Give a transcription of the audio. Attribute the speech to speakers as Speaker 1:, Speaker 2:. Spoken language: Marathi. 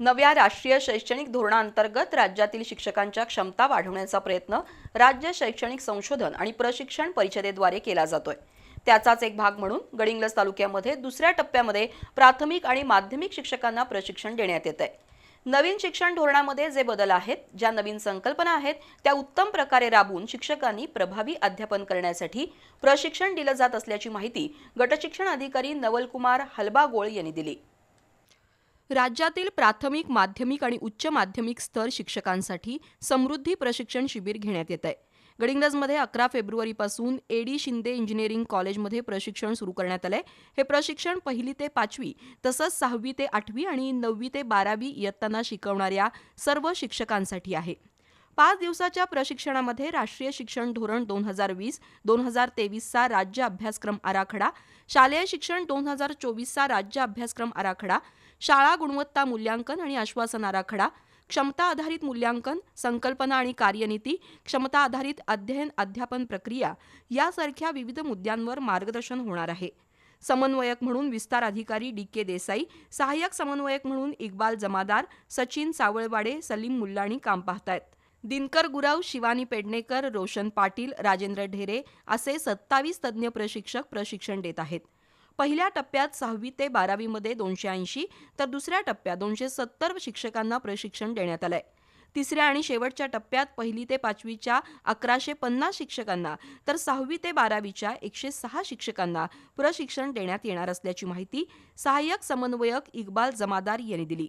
Speaker 1: नव्या राष्ट्रीय शैक्षणिक धोरणांतर्गत राज्यातील शिक्षकांच्या क्षमता वाढवण्याचा प्रयत्न राज्य शैक्षणिक संशोधन आणि प्रशिक्षण परिषदेद्वारे केला जातोय. त्याचाच एक भाग म्हणून गडिंग्लज तालुक्यामध्ये दुसऱ्या टप्प्यामध्ये प्राथमिक आणि माध्यमिक शिक्षकांना प्रशिक्षण देण्यात येत आहे नवीन शिक्षण धोरणामध्ये जे बदल आहेत ज्या नवीन संकल्पना आहेत त्या उत्तम प्रकारे राबवून शिक्षकांनी प्रभावी अध्यापन करण्यासाठी प्रशिक्षण दिलं जात असल्याची माहिती गटशिक्षण अधिकारी नवलकुमार हलबागोळ यांनी दिली. राज्यातील प्राथमिक माध्यमिक आणि उच्च माध्यमिक स्तर शिक्षकांसाठी समृद्धी प्रशिक्षण शिबिर घेण्यात येत आहे गडिंग्रजमध्ये अकरा फेब्रुवारीपासून ए डी शिंदे इंजिनिअरिंग कॉलेजमध्ये प्रशिक्षण सुरू करण्यात आलंय. हे प्रशिक्षण पहिली ते पाचवी तसंच सहावी ते आठवी आणि नववी ते बारावी इयत्तांना शिकवणाऱ्या सर्व शिक्षकांसाठी आहे. पाच दिवसाच्या प्रशिक्षणामध्ये राष्ट्रीय शिक्षण धोरण दोन हजार वीस दोन हजार तेवीसचा राज्य अभ्यासक्रम आराखडा शालेय शिक्षण दोन हजार चोवीसचा राज्य अभ्यासक्रम आराखडा शाळा गुणवत्ता मूल्यांकन आणि आश्वासन आराखडा क्षमता आधारित मूल्यांकन संकल्पना आणि कार्यनीती क्षमता आधारित अध्ययन अध्यापन प्रक्रिया यासारख्या विविध मुद्द्यांवर मार्गदर्शन होणार आहे. समन्वयक म्हणून विस्तार अधिकारी डी के देसाई सहाय्यक समन्वयक म्हणून इक्बाल जमादार सचिन सावळवाडे सलीम मुल्लाणी काम पाहतायत. दिनकर गुराव शिवानी पेडणेकर रोशन पाटील राजेंद्र ढेरे असे सत्तावीस तज्ज्ञ प्रशिक्षक प्रशिक्षण देत आहेत. पहिल्या टप्प्यात सहावी ते बारावीमध्ये दोनशे ऐंशी तर दुसऱ्या टप्प्यात दोनशे सत्तर शिक्षकांना प्रशिक्षण देण्यात आलंय. तिसऱ्या आणि शेवटच्या टप्प्यात पहिली ते पाचवीच्या अकराशे पन्नास शिक्षकांना तर सहावी ते बारावीच्या एकशे सहा शिक्षकांना प्रशिक्षण देण्यात येणार असल्याची माहिती सहाय्यक समन्वयक इक्बाल जमादार यांनी दिली.